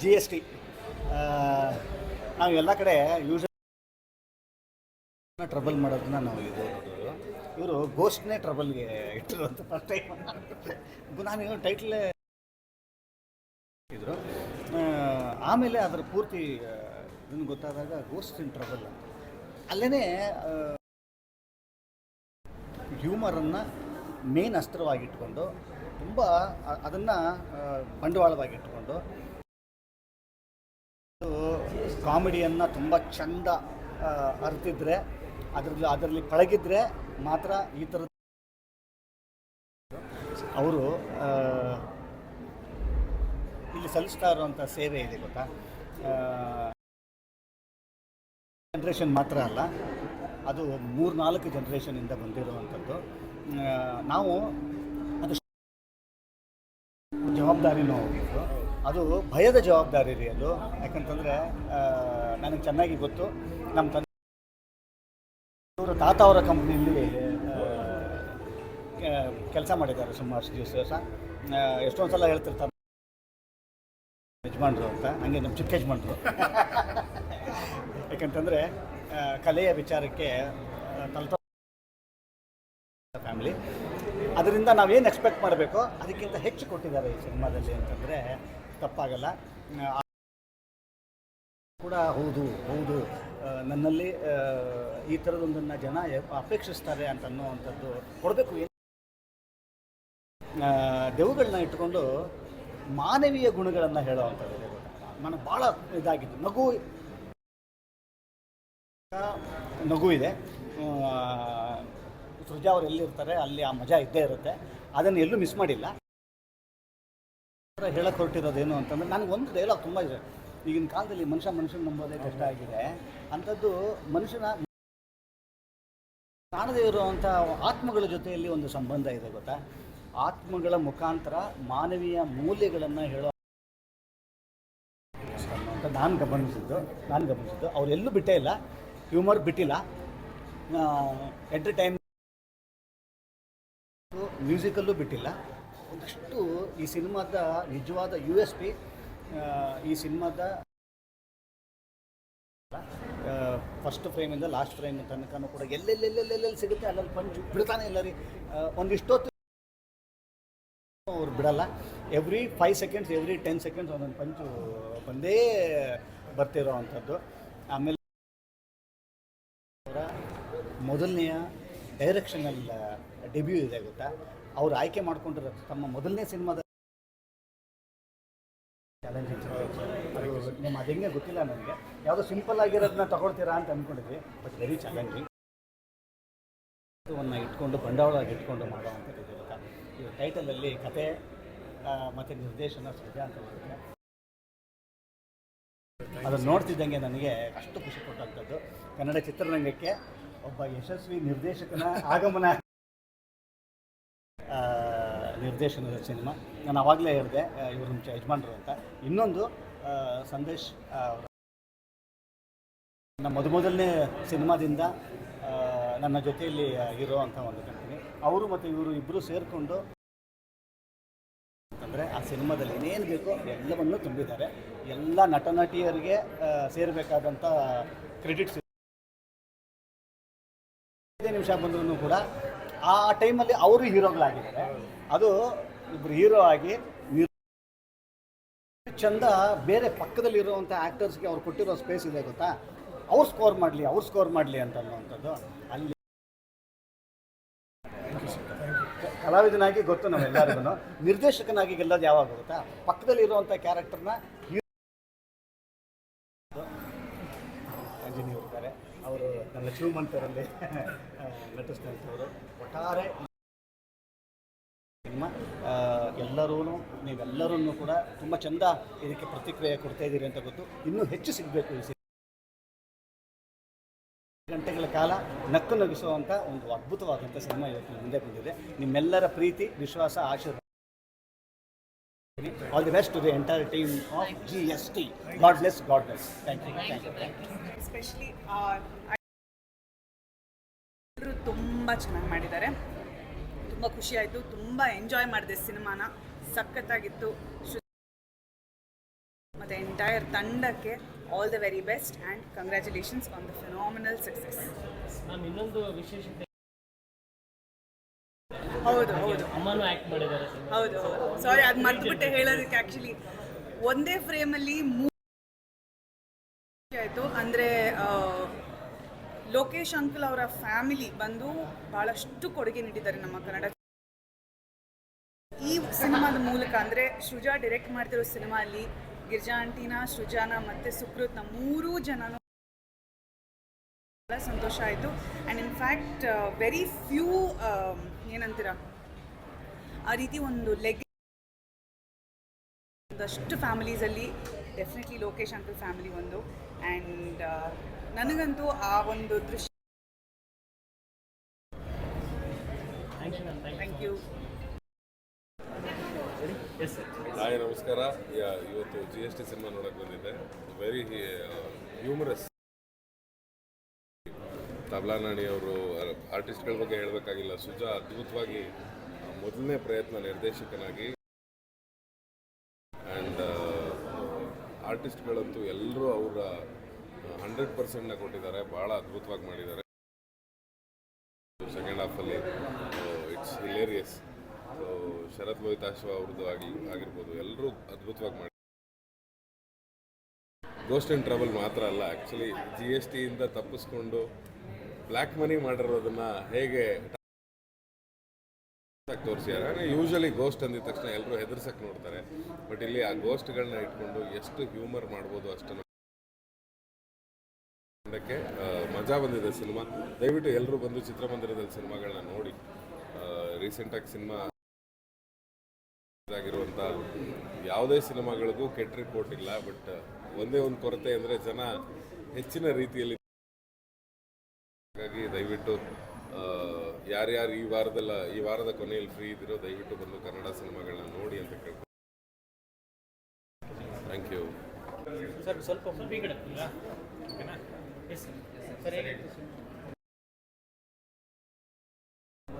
G S T ನಾವು ಎಲ್ಲ ಕಡೆ ಯೂಸ್ ಟ್ರಬಲ್ ಮಾಡೋದನ್ನ ನಾವು ಇದು ಇವರು ಗೋಸ್ಟ್ನೇ ಟ್ರಬಲ್ಗೆ ಇಟ್ಟರು ಅಂತ ಫಸ್ಟ್ ಟೈಮ್ ನಾನು ಟೈಟ್ಲೇ ಇದ್ರು. ಆಮೇಲೆ ಅದರ ಪೂರ್ತಿ ಇದನ್ನು ಗೊತ್ತಾದಾಗ ಗೋಸ್ಟ್ ಇನ್ ಟ್ರಬಲ್ ಅಂತ. ಅಲ್ಲೇ ಹ್ಯೂಮರನ್ನು ಮೇನ್ ಅಸ್ತ್ರವಾಗಿಟ್ಕೊಂಡು ತುಂಬ ಅದನ್ನು ಬಂಡವಾಳವಾಗಿಟ್ಕೊಂಡು ಕಾಮಿಡಿಯನ್ನು ತುಂಬ ಚಂದ ಅರ್ತಿದ್ರೆ ಅದರಲ್ಲಿ ಅದರಲ್ಲಿ ಪಳಗಿದ್ರೆ ಮಾತ್ರ ಈ ಥರದ ಅವರು ಇಲ್ಲಿ ಸಲ್ಲಿಸ್ತಾ ಇರುವಂಥ ಸೇವೆ ಇದೆ ಗೊತ್ತಾ? ಜನ್ರೇಷನ್ ಮಾತ್ರ ಅಲ್ಲ, ಅದು ಮೂರು ನಾಲ್ಕು ಜನ್ರೇಷನಿಂದ ಬಂದಿರುವಂಥದ್ದು ನಾವು ಜವಾಬ್ದಾರಿನೂ ಹೋಗಿದ್ದು ಅದು ಭಯದ ಜವಾಬ್ದಾರಿ ರೀ ಅದು. ಯಾಕಂತಂದರೆ ನನಗೆ ಚೆನ್ನಾಗಿ ಗೊತ್ತು. ನಮ್ಮ ತಂದೆ ತಾತ ಅವರ ಕಂಪ್ನಿಯಲ್ಲಿ ಕೆಲಸ ಮಾಡಿದ್ದಾರೆ ಸುಮಾರು ದಿವಸ ಎಷ್ಟೊಂದು ಸಲ ಹೇಳ್ತಿರ್ತಾರೆ, ಯಜಮಾನ್ರು ಅಂತ. ಹಂಗೆ ನಮ್ಮ ಚಿಕ್ಕ ಯಜಮಾನ್ರು. ಯಾಕಂತಂದರೆ ಕಲೆಯ ವಿಚಾರಕ್ಕೆ ತಲುಪ ಫ್ಯಾಮಿಲಿ ಅದರಿಂದ ಏನು ಎಕ್ಸ್ಪೆಕ್ಟ್ ಮಾಡಬೇಕೋ? ಅದಕ್ಕಿಂತ ಹೆಚ್ಚು ಕೊಟ್ಟಿದ್ದಾರೆ ಈ ಸಿನಿಮಾದಲ್ಲಿ ಅಂತಂದರೆ ತಪ್ಪಾಗಲ್ಲ. ಕೂಡ ಹೌದು ಹೌದು. ನನ್ನಲ್ಲಿ ಈ ಥರದೊಂದನ್ನು ಜನ ಅಪೇಕ್ಷಿಸ್ತಾರೆ ಅಂತ ಅನ್ನೋವಂಥದ್ದು ಕೊಡಬೇಕು. ಏನು ದೆವ್ವಗಳನ್ನ ಇಟ್ಕೊಂಡು ಮಾನವೀಯ ಗುಣಗಳನ್ನು ಹೇಳುವಂಥದ್ದು? ನನಗೆ ಭಾಳ ಇದಾಗಿತ್ತು ನಗು ನಗು ಇದೆ. ಸೃಜಾ ಅವ್ರು ಎಲ್ಲಿರ್ತಾರೆ, ಅಲ್ಲಿ ಆ ಮಜಾ ಇದ್ದೇ ಇರುತ್ತೆ. ಅದನ್ನು ಎಲ್ಲೂ ಮಿಸ್ ಮಾಡಿಲ್ಲ. ಹೇಳಕ್ಕೆ ಹೊರಟಿರೋದೇನು ಅಂತಂದ್ರೆ, ನನಗೆ ಒಂದು ಡೈಲಾಗ್ ತುಂಬ ಇದೆ. ಈಗಿನ ಕಾಲದಲ್ಲಿ ಮನುಷ್ಯ ಮನುಷ್ಯನ ನಂಬೋದೇ ಕಷ್ಟ ಆಗಿದೆ. ಅಂಥದ್ದು ಮನುಷ್ಯನ ಕಾಣದೇ ಇರುವಂಥ ಆತ್ಮಗಳ ಜೊತೆಯಲ್ಲಿ ಒಂದು ಸಂಬಂಧ ಇದೆ ಗೊತ್ತಾ? ಆತ್ಮಗಳ ಮುಖಾಂತರ ಮಾನವೀಯ ಮೌಲ್ಯಗಳನ್ನು ಹೇಳೋ ಅಂತ ನಾನು ಗಮನಿಸಿದ್ದು ನಾನು ಗಮನಿಸಿದ್ದು. ಅವರೆಲ್ಲೂ ಬಿಟ್ಟೇ ಇಲ್ಲ. ಹ್ಯೂಮರ್ ಬಿಟ್ಟಿಲ್ಲ. ಎಂಟರ್ಟೈನ್ ಮ್ಯೂಸಿಕಲ್ಲೂ ಬಿಟ್ಟಿಲ್ಲ. ಒಂದಷ್ಟು ಈ ಸಿನಿಮಾದ ನಿಜವಾದ ಯು ಎಸ್ ಪಿ ಈ ಸಿನಿಮಾದ ಫಸ್ಟ್ ಫ್ರೇಮಿಂದ ಲಾಸ್ಟ್ ಫ್ರೇಮ್ ತನಕನೂ ಕೂಡ ಎಲ್ಲೆಲ್ಲೆಲ್ಲೆಲ್ಲೆಲ್ಲಿ ಸಿಗುತ್ತೆ, ಅಲ್ಲಲ್ಲಿ ಪಂಚು ಬಿಡ್ತಾನೆ ಇಲ್ಲ ರೀ. ಒಂದಿಷ್ಟೊತ್ತು ಅವ್ರು ಬಿಡಲ್ಲ. Every five seconds every ten seconds ಒಂದೊಂದು ಪಂಚು ಬಂದೇ ಬರ್ತಿರೋ ಅಂಥದ್ದು. ಆಮೇಲೆ ಅವರ ಮೊದಲನೆಯ ಡೈರೆಕ್ಷನಲ್ ಡೆಬ್ಯೂ ಇದೆ ಗೊತ್ತಾ? ಅವ್ರು ಆಯ್ಕೆ ಮಾಡ್ಕೊಂಡಿರೋ ತಮ್ಮ ಮೊದಲನೇ ಸಿನಿಮಾದ ಚಾಲೆಂಜಿಂಗ್ ನಿಮ್ಮ ಅದು ಹೆಂಗೆ ಗೊತ್ತಿಲ್ಲ ನನಗೆ. ಯಾವುದೋ ಸಿಂಪಲ್ ಆಗಿರೋದನ್ನ ತಗೊಳ್ತೀರಾ ಅಂತ ಅಂದ್ಕೊಂಡಿದ್ವಿ ಬಟ್ ವೆರಿ ಚಾಲೆಂಜಿಂಗ್ ಅನ್ನ ಇಟ್ಕೊಂಡು ಬಂಡವಾಳ ಇಟ್ಕೊಂಡು ಮಾಡುವಂಥದ್ದು ಅಂತ ಗೊತ್ತಾ? ಈ ಟೈಟಲಲ್ಲಿ ಕತೆ ಮತ್ತು ನಿರ್ದೇಶನ ಸೃಜಾ ಅಂತ ಬರುತ್ತೆ. ಅದನ್ನು ನೋಡ್ತಿದ್ದಂಗೆ ನನಗೆ ಅಷ್ಟು ಖುಷಿ ಕೊಟ್ಟಂಥದ್ದು. ಕನ್ನಡ ಚಿತ್ರರಂಗಕ್ಕೆ ಒಬ್ಬ ಯಶಸ್ವಿ ನಿರ್ದೇಶಕನ ಆಗಮನ ನಿರ್ದೇಶನದ ಸಿನಿಮಾ. ನಾನು ಆವಾಗಲೇ ಹೇಳಿದೆ ಇವರು ನಮ್ಮ ಯಜಮಾನ್ರು ಅಂತ. ಇನ್ನೊಂದು ಸಂದೇಶ್ ನಮ್ಮ ಮೊದಮೊದಲನೇ ಸಿನಿಮಾದಿಂದ ನನ್ನ ಜೊತೆಯಲ್ಲಿ ಇರೋ ಅಂತ ಒಂದು ಕಂಪನಿ. ಅವರು ಮತ್ತು ಇವರು ಇಬ್ಬರು ಸೇರಿಕೊಂಡು ಅಂತಂದರೆ ಆ ಸಿನಿಮಾದಲ್ಲಿ ಏನೇನು ಬೇಕೋ ಎಲ್ಲವನ್ನು ತುಂಬಿದ್ದಾರೆ. ಎಲ್ಲ ನಟ ನಟಿಯರಿಗೆ ಸೇರಬೇಕಾದಂಥ ಕ್ರೆಡಿಟ್ಸ್ ಐದೇ ನಿಮಿಷ ಬಂದ್ರೂ ಕೂಡ ಆ ಟೈಮಲ್ಲಿ ಅವರು ಹೀರೋಗಳಾಗಿದ್ದಾರೆ. ಅದು ಇಬ್ಬರು ಹೀರೋ ಆಗಿ ಚಂದ ಬೇರೆ ಪಕ್ಕದಲ್ಲಿರುವಂಥ ಆ್ಯಕ್ಟರ್ಸ್ಗೆ ಅವ್ರು ಕೊಟ್ಟಿರೋ ಸ್ಪೇಸ್ ಇದೆ ಗೊತ್ತಾ? ಅವ್ರು ಸ್ಕೋರ್ ಮಾಡಲಿ, ಅವ್ರು ಸ್ಕೋರ್ ಮಾಡಲಿ ಅಂತ ಅನ್ನುವಂಥದ್ದು ಅಲ್ಲಿ ಕಲಾವಿದನಾಗಿ ಗೊತ್ತು ನಾವೆಲ್ಲರಿಗೂ ನಿರ್ದೇಶಕನಾಗಿ ಗೆಲ್ಲೋದು ಯಾವಾಗ ಗೊತ್ತಾ? ಪಕ್ಕದಲ್ಲಿರುವಂಥ ಕ್ಯಾರೆಕ್ಟರ್ನ ಅವರು ನನ್ನ ಶಿವಮಂತರಲ್ಲಿ ನಟಿಸಿದಂಥವರು ಒಟ್ಟಾರೆ ಸಿನಿಮಾ ಎಲ್ಲರೂ ನೀವೆಲ್ಲರೂ ಕೂಡ ತುಂಬ ಚಂದ ಇದಕ್ಕೆ ಪ್ರತಿಕ್ರಿಯೆ ಕೊಡ್ತಾ ಇದ್ದೀರಿ ಅಂತ ಗೊತ್ತು. ಇನ್ನೂ ಹೆಚ್ಚು ಸಿಗಬೇಕು ಈ ಗಂಟೆಗಳ ಕಾಲ ನಕ್ಕು ನಗಿಸುವಂಥ ಒಂದು ಅದ್ಭುತವಾದಂಥ ಸಿನಿಮಾ ಇವತ್ತು ಮುಂದೆ ಬಂದಿದೆ. ನಿಮ್ಮೆಲ್ಲರ ಪ್ರೀತಿ, ವಿಶ್ವಾಸ, ಆಶೀರ್ವಾದ. Best to the entire team of G S T God bless God bless thank you thank you thank you especially ಎಲ್ಲರೂ ತುಂಬ ಚೆನ್ನಾಗಿ ಮಾಡಿದ್ದಾರೆ. ತುಂಬ ಖುಷಿ ಆಯಿತು ತುಂಬ ಎಂಜಾಯ್ ಮಾಡಿದೆ ಸಿನಿಮಾನ. ಸಖತ್ತಾಗಿತ್ತು. ಮತ್ತು ಎಂಟೈರ್ ತಂಡಕ್ಕೆ all the very best and congratulations on the phenomenal success ma'am ಇನ್ನೊಂದು ವಿಶೇಷತೆ ಹೌದು ಹೌದು. ಅಮ್ಮನೂ ಆ್ಯಕ್ಟ್ ಮಾಡಿದ್ದಾರೆ ಹೌದು ಹೌದು. ಸಾರಿ ಅದು ಮರ್ತ್ಬಿಟ್ಟೆ ಹೇಳೋದಕ್ಕೆ ಆಕ್ಚುಲಿ ಒಂದೇ ಫ್ರೇಮಲ್ಲಿ ಆಯ್ತು. ಅಂದ್ರೆ ಲೋಕೇಶ್ ಅಂಕಲ್ ಅವರ ಫ್ಯಾಮಿಲಿ ಬಂದು ಬಹಳಷ್ಟು ಕೊಡುಗೆ ನೀಡಿದ್ದಾರೆ ನಮ್ಮ ಕನ್ನಡ ಈ ಸಿನಿಮಾದ ಮೂಲಕ. ಅಂದ್ರೆ ಶುಜಾ ಡೈರೆಕ್ಟ್ ಮಾಡ್ತಿರೋ ಸಿನಿಮಾ ಅಲ್ಲಿ ಗಿರ್ಜಾ ಆಂಟಿನ ಸೃಜಾನ ಮತ್ತು ಸುಕೃತ್ನ ಮೂರೂ ಜನನು ಭಾಳ ಸಂತೋಷ ಆಯಿತು. And in fact very few ಏನಂತೀರ? ಆ ರೀತಿ ಒಂದು ಲೆಗ್ ಒಂದಷ್ಟು ಫ್ಯಾಮಿಲೀಸಲ್ಲಿ ಡೆಫಿನೆಟ್ಲಿ ಲೋಕೇಶ್ ಅಂಕಲ್ ಫ್ಯಾಮಿಲಿ ಒಂದು. ಆ್ಯಂಡ್ ನನಗಂತೂ ಆ ಒಂದು ದೃಶ್ಯ ಥ್ಯಾಂಕ್ ಯು ಹಾಯ್ ನಮಸ್ಕಾರ. ಇವತ್ತು ಜಿ ಎಸ್ ಟಿ ಸಿನಿಮಾ ನೋಡಕ್ಕೆ ಬಂದಿದ್ದೆ. ವೆರಿ ಹ್ಯೂಮರಸ್ ತಬ್ಲಾನಾಣಿ ಅವರು ಆರ್ಟಿಸ್ಟ್ಗಳ ಬಗ್ಗೆ ಹೇಳಬೇಕಾಗಿಲ್ಲ. ಸುಜಾ ಅದ್ಭುತವಾಗಿ ಮೊದಲನೇ ಪ್ರಯತ್ನ ನಿರ್ದೇಶಕನಾಗಿ ಆ್ಯಂಡ್ ಆರ್ಟಿಸ್ಟ್ಗಳಂತೂ ಎಲ್ಲರೂ ಅವರ ಹಂಡ್ರೆಡ್ ಪರ್ಸೆಂಟ್ನ ಕೊಟ್ಟಿದ್ದಾರೆ. ಭಾಳ ಅದ್ಭುತವಾಗಿ ಮಾಡಿದ್ದಾರೆ. Second ಹಾಫಲ್ಲಿ it's hilarious so Sharath Lohithashwa ಅವ್ರದ್ದು ಆಗಿ, ಆಗಿರ್ಬೋದು. ಎಲ್ಲರೂ ಅದ್ಭುತವಾಗಿ ಮಾಡಿ ಗೋಸ್ಟ್ ಆ್ಯಂಡ್ ಟ್ರಾವೆಲ್ ಮಾತ್ರ ಅಲ್ಲ. ಆ್ಯಕ್ಚುಲಿ ಜಿ ಎಸ್ ಟಿಯಿಂದ ತಪ್ಪಿಸ್ಕೊಂಡು ಬ್ಲ್ಯಾಕ್ ಮನಿ ಮಾಡಿರೋದನ್ನ ಹೇಗೆ ತೋರಿಸಿದ್ದಾರೆ ಯೂಶಲಿ ಗೋಸ್ಟ್ ಅಂದಿದ ತಕ್ಷಣ ಎಲ್ಲರೂ ಹೆದರ್ಸಕ್ಕೆ ನೋಡ್ತಾರೆ. ಬಟ್ ಇಲ್ಲಿ ಆ ಗೋಸ್ಟ್ಗಳನ್ನ ಇಟ್ಕೊಂಡು ಎಷ್ಟು ಹ್ಯೂಮರ್ ಮಾಡ್ಬೋದು ಅಷ್ಟನ್ನು ಅದಕ್ಕೆ ಮಜಾ ಬಂದಿದೆ ಸಿನಿಮಾ. ದಯವಿಟ್ಟು ಎಲ್ಲರೂ ಬಂದು ಚಿತ್ರಮಂದಿರದಲ್ಲಿ ಸಿನಿಮಾಗಳನ್ನ ನೋಡಿ. ರೀಸೆಂಟಾಗಿ ಸಿನಿಮಾ ಆಗಿರುವಂಥ ಯಾವುದೇ ಸಿನಿಮಾಗಳಿಗೂ ಕೆಟ್ಟ ರಿಪೋರ್ಟ್ ಇಲ್ಲ ಬಟ್ ಒಂದೇ ಒಂದು ಕೊರತೆ ಅಂದರೆ ಜನ ಹೆಚ್ಚಿನ ರೀತಿಯಲ್ಲಿ ಹಾಗಾಗಿ ದಯವಿಟ್ಟು ಯಾರ್ಯಾರು ಈ ವಾರದಲ್ಲ ಈ ವಾರದ ಕೊನೆಯಲ್ಲಿ ಫ್ರೀ ಇದ್ದಿರೋ ದಯವಿಟ್ಟು ಬಂದು ಕನ್ನಡ ಸಿನಿಮಾಗಳನ್ನ ನೋಡಿ ಅಂತ ಕೇಳ್ತೀನಿ ಥ್ಯಾಂಕ್ ಯು ಸರ್ ಸ್ವಲ್ಪ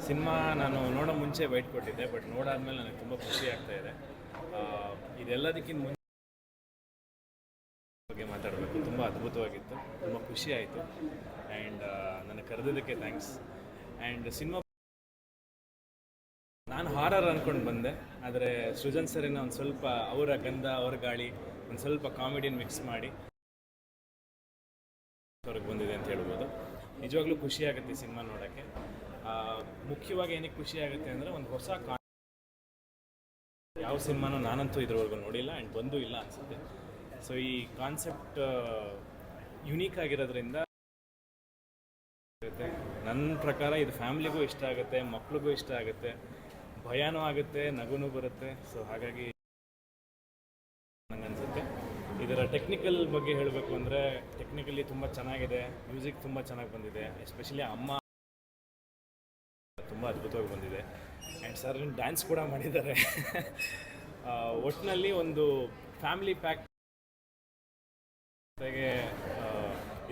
ಸಿನಿಮಾ? ನಾನು ನೋಡೋ ಮುಂಚೆ ವೈಟ್ ಕೊಟ್ಟಿದ್ದೆ ಬಟ್ ನೋಡಾದ್ಮೇಲೆ ನನಗೆ ತುಂಬ ಖುಷಿ ಆಗ್ತಾ ಇದೆ. ಆ, ಇದೆಲ್ಲದಕ್ಕಿಂತ ಮುಂಚೆ ಬಗ್ಗೆ ಮಾತಾಡಬೇಕು. ತುಂಬ ಅದ್ಭುತವಾಗಿತ್ತು ತುಂಬ ಖುಷಿ ಆಯಿತು. ಆ್ಯಂಡ್ ನನಗೆ ಕರೆದಿದ್ದಕ್ಕೆ ಥ್ಯಾಂಕ್ಸ್ ಆ್ಯಂಡ್ ಸಿನಿಮಾ ನಾನು ಹಾರರ್ ಅಂದ್ಕೊಂಡು ಬಂದೆ, ಆದರೆ ಸೃಜನ್ ಸರಿನ ಒಂದು ಸ್ವಲ್ಪ ಅವರ ಗಂಧ, ಅವರ ಗಾಳಿ ಒಂದು ಸ್ವಲ್ಪ ಕಾಮಿಡಿಯನ್ ಮಿಕ್ಸ್ ಮಾಡಿ ಹೊರಗೆ ಬಂದಿದೆ ಅಂತ ಹೇಳ್ಬೋದು. ನಿಜವಾಗ್ಲೂ ಖುಷಿ ಆಗುತ್ತೆ ಸಿನಿಮಾ ನೋಡೋಕ್ಕೆ. ಮುಖ್ಯವಾಗಿ ಏನಕ್ಕೆ ಖುಷಿ ಆಗುತ್ತೆ ಅಂದರೆ ಒಂದು ಹೊಸ ಕಾ ಯಾವ ಸಿನಿಮಾನೂ ನಾನಂತೂ ಇದ್ರವರೆಗೂ ನೋಡಿಲ್ಲ ಆ್ಯಂಡ್ ಬಂದೂ ಇಲ್ಲ ಅನಿಸುತ್ತೆ. ಸೊ ಈ ಕಾನ್ಸೆಪ್ಟ್ ಯುನೀಕ್ ಆಗಿರೋದ್ರಿಂದ. ನನ್ನ ಪ್ರಕಾರ ಇದು ಫ್ಯಾಮಿಲಿಗೂ ಇಷ್ಟ ಆಗುತ್ತೆ, ಮಕ್ಳಿಗೂ ಇಷ್ಟ ಆಗುತ್ತೆ. ಭಯನೂ ಆಗುತ್ತೆ, ನಗುನೂ ಬರುತ್ತೆ. ಸೊ ಹಾಗಾಗಿ ನನಗನ್ಸುತ್ತೆ ಇದರ ಟೆಕ್ನಿಕಲ್ ಬಗ್ಗೆ ಹೇಳಬೇಕು ಅಂದರೆ ಟೆಕ್ನಿಕಲಿ ತುಂಬ ಚೆನ್ನಾಗಿದೆ ಮ್ಯೂಸಿಕ್ ತುಂಬ ಚೆನ್ನಾಗಿ ಬಂದಿದೆ ಎಸ್ಪೆಷಲಿ ಅಮ್ಮ ತುಂಬ ಅದ್ಭುತವಾಗಿ ಬಂದಿದೆ. ಆ್ಯಂಡ್ ಸರ್ ಡ್ಯಾನ್ಸ್ ಕೂಡ ಮಾಡಿದ್ದಾರೆ. ಒಟ್ಟಿನಲ್ಲಿ ಒಂದು ಫ್ಯಾಮಿಲಿ ಪ್ಯಾಕ್ ಜೊತೆಗೆ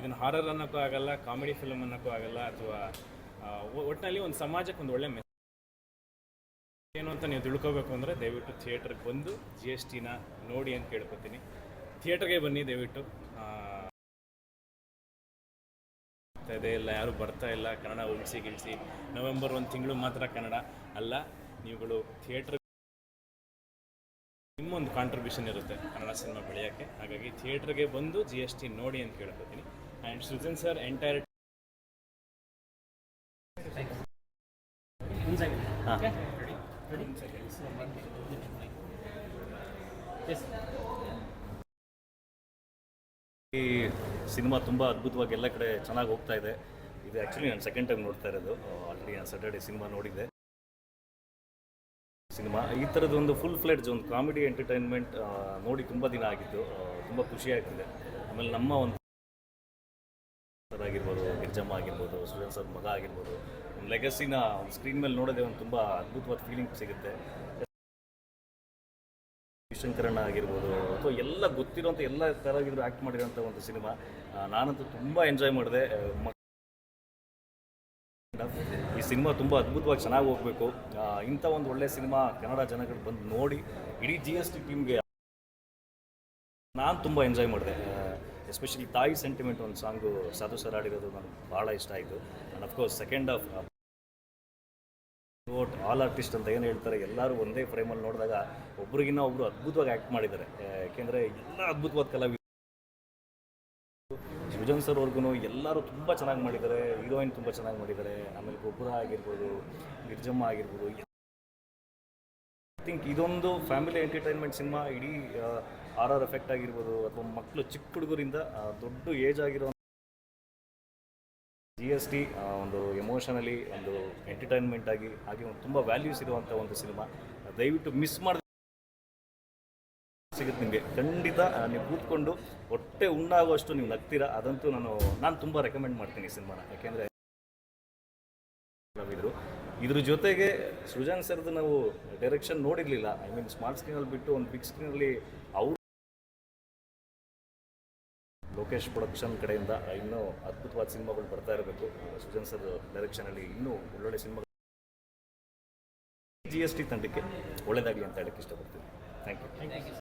ಇದನ್ನು ಹಾರರ್ ಅನ್ನೋಕ್ಕೂ ಆಗಲ್ಲ ಕಾಮಿಡಿ ಫಿಲ್ಮ್ ಅನ್ನೋಕ್ಕೂ ಆಗಲ್ಲ, ಅಥವಾ ಒಟ್ಟಿನಲ್ಲಿ ಒಂದು ಸಮಾಜಕ್ಕೆ ಒಂದು ಒಳ್ಳೆ ಮೆಸೇಜ್ ಏನು ಅಂತ ನೀವು ತಿಳ್ಕೋಬೇಕು ಅಂದರೆ ದಯವಿಟ್ಟು ಥಿಯೇಟ್ರಿಗೆ ಬಂದು ಜಿ ಎಸ್ ಟಿನ ನೋಡಿ ಅಂತ ಕೇಳ್ಕೊತೀನಿ. ಥಿಯೇಟ್ರಿಗೆ ಬನ್ನಿ ದಯವಿಟ್ಟು. ಇದೇ ಇಲ್ಲ ಯಾರು ಬರ್ತಾ ಇಲ್ಲ. ಕನ್ನಡ ಉಳಿಸಿ ಗಿಳಿಸಿ. ನವೆಂಬರ್ ಒಂದು ತಿಂಗಳು ಮಾತ್ರ ಕನ್ನಡ ಅಲ್ಲ, ನೀವುಗಳು ಥಿಯೇಟ್ರ್ ನಿಮ್ಮೊಂದು ಕಾಂಟ್ರಿಬ್ಯೂಷನ್ ಇರುತ್ತೆ ಕನ್ನಡ ಸಿನಿಮಾ ಬೆಳೆಯೋಕ್ಕೆ. ಹಾಗಾಗಿ ಥಿಯೇಟ್ರಿಗೆ ಬಂದು ಜಿ ಎಸ್ ಟಿ ನೋಡಿ ಅಂತ ಕೇಳ್ಕೊತೀನಿ. ಆ್ಯಂಡ್ ಸೃಜನ್ ಸರ್ ಎಂಟೈರ್ ಈ ಸಿನಿಮಾ ತುಂಬ ಅದ್ಭುತವಾಗಿ ಎಲ್ಲ ಕಡೆ ಚೆನ್ನಾಗಿ ಹೋಗ್ತಾ ಇದೆ. ಇದು ಆ್ಯಕ್ಚುಲಿ ನಾನು ಸೆಕೆಂಡ್ ಟೈಮ್ ನೋಡ್ತಾ ಇರೋದು. ಆಲ್ರೆಡಿ ನಾನು ಸ್ಯಾಟರ್ಡೆ ಸಿನಿಮಾ ನೋಡಿದ್ದೆ. ಸಿನಿಮಾ ಈ ಥರದ್ದು ಒಂದು ಫುಲ್ ಫ್ಲೆಡ್ಜ್ ಒಂದು ಕಾಮಿಡಿ ಎಂಟರ್ಟೈನ್ಮೆಂಟ್ ನೋಡಿ ತುಂಬ ದಿನ ಆಗಿತ್ತು ತುಂಬ ಖುಷಿ ಆಗ್ತಿದೆ. ಆಮೇಲೆ ನಮ್ಮ ಒಂದು ಸರ್ ಆಗಿರ್ಬೋದು ಗಿರ್ಜಮ್ಮ ಆಗಿರ್ಬೋದು ಸುರೇಶ್ ಸರ್ ಮಗ ಆಗಿರ್ಬೋದು ಲೆಗಸಿನ ಒಂದು ಸ್ಕ್ರೀನ್ ಮೇಲೆ ನೋಡೋದೇ ಒಂದು ತುಂಬ ಅದ್ಭುತವಾದ ಫೀಲಿಂಗ್ ಸಿಗುತ್ತೆ. ಶಂಕರಣ್ಣ ಆಗಿರ್ಬೋದು, ಅಥವಾ ಎಲ್ಲ ಗೊತ್ತಿರೋಂಥ, ಎಲ್ಲ ಕಲಾವಿದರು ಆ್ಯಕ್ಟ್ ಮಾಡಿರೋಂಥ ಒಂದು ಸಿನಿಮಾ ನಾನಂತೂ ತುಂಬ ಎಂಜಾಯ್ ಮಾಡಿದೆ. ಈ ಸಿನಿಮಾ ತುಂಬ ಅದ್ಭುತವಾಗಿ ಚೆನ್ನಾಗಿ ಹೋಗಬೇಕು. ಇಂಥ ಒಂದು ಒಳ್ಳೆ ಸಿನಿಮಾ ಕನ್ನಡ ಜನಗಳು ಬಂದು ನೋಡಿ, ಇಡೀ ಜಿ ಎಸ್ ಟಿ ಟೀಮ್ಗೆ ನಾನು ತುಂಬ ಎಂಜಾಯ್ ಮಾಡಿದೆ. ಎಸ್ಪೆಷಲಿ ತಾಯಿ ಸೆಂಟಿಮೆಂಟ್ ಒಂದು ಸಾಂಗು ಸಾಧು ಸರ್ ಆಡಿರೋದು ನನಗೆ ಭಾಳ ಇಷ್ಟ ಆಯಿತು. And of course second of vote all artist ಅಂತ ಏನು ಹೇಳ್ತಾರೆ, ಎಲ್ಲರೂ ಒಂದೇ ಫ್ರೇಮಲ್ಲಿ ನೋಡಿದಾಗ ಒಬ್ರಿಗಿನ್ನ ಒಬ್ಬರು ಅದ್ಭುತವಾಗಿ ಆ್ಯಕ್ಟ್ ಮಾಡಿದ್ದಾರೆ. ಯಾಕೆಂದರೆ ಎಲ್ಲ ಅದ್ಭುತವಾದ ಕಲಾವಿದ ಸೃಜನ್ ಸರ್ ಅವ್ರಿಗೂ ಎಲ್ಲರೂ ತುಂಬ ಚೆನ್ನಾಗಿ ಮಾಡಿದ್ದಾರೆ ಹೀರೋಯಿನ್ ತುಂಬ ಚೆನ್ನಾಗಿ ಮಾಡಿದ್ದಾರೆ. ಆಮೇಲೆ ಗೊಬ್ಬರ ಆಗಿರ್ಬೋದು ಗಿರ್ಜಮ್ಮ ಆಗಿರ್ಬೋದು ಐ ಥಿಂಕ್ ಇದೊಂದು ಫ್ಯಾಮಿಲಿ ಎಂಟರ್ಟೈನ್ಮೆಂಟ್ ಸಿನಿಮಾ ಇಡೀ ಆರ್ ಆರ್ ಎಫೆಕ್ಟ್ ಆಗಿರ್ಬೋದು ಅಥವಾ ಮಕ್ಕಳು ಚಿಕ್ಕ ಹುಡುಗರಿಂದ ದೊಡ್ಡ ಏಜ್ ಆಗಿರೋ ಜಿ ಎಸ್ ಟಿ ಒಂದು ಎಮೋಷನಲಿ ಒಂದು ಎಂಟರ್ಟೈನ್ಮೆಂಟ್ ಆಗಿ, ಹಾಗೆ ಒಂದು ತುಂಬ ವ್ಯಾಲ್ಯೂಸ್ ಇರುವಂಥ ಒಂದು ಸಿನಿಮಾ ದಯವಿಟ್ಟು ಮಿಸ್ ಮಾಡಿ ಸಿಗುತ್ತೆ ನಿಮಗೆ. ಖಂಡಿತ ನೀವು ಕೂತ್ಕೊಂಡು ಹೊಟ್ಟೆ ಉಣ್ಣಾಗುವಷ್ಟು ನೀವು ನಗ್ತೀರ, ಅದಂತೂ ನಾನು ನಾನು ತುಂಬ ರೆಕಮೆಂಡ್ ಮಾಡ್ತೀನಿ ಈ ಸಿನಿಮಾನ ಯಾಕೆಂದರೆ ಇದ್ರು ಇದ್ರ ಜೊತೆಗೆ ಸೃಜನ್ ಸರ್ದು ನಾವು ಡೈರೆಕ್ಷನ್ ನೋಡಿರಲಿಲ್ಲ. ಐ ಮೀನ್ ಸ್ಮಾರ್ಟ್ ಸ್ಕ್ರೀನಲ್ಲಿ ಬಿಟ್ಟು ಒಂದು ಬಿಗ್ ಸ್ಕ್ರೀನಲ್ಲಿ ಲೋಕೇಶ್ ಪ್ರೊಡಕ್ಷನ್ ಕಡೆಯಿಂದ ಇನ್ನೂ ಅದ್ಭುತವಾದ ಸಿನಿಮಾಗಳು ಬರ್ತಾ ಇರಬೇಕು. ಸುಜನ್ ಸರ್ ಡೈರೆಕ್ಷನಲ್ಲಿ ಇನ್ನೂ ಒಳ್ಳೊಳ್ಳೆ ಸಿನಿಮಾಗಳು. ಜಿ ಎಸ್ ಟಿ ತಂಡಕ್ಕೆ ಒಳ್ಳೆಯದಾಗಲಿ ಅಂತ ಹೇಳಕ್ಕೆ ಇಷ್ಟಪಡ್ತೀನಿ. Thank you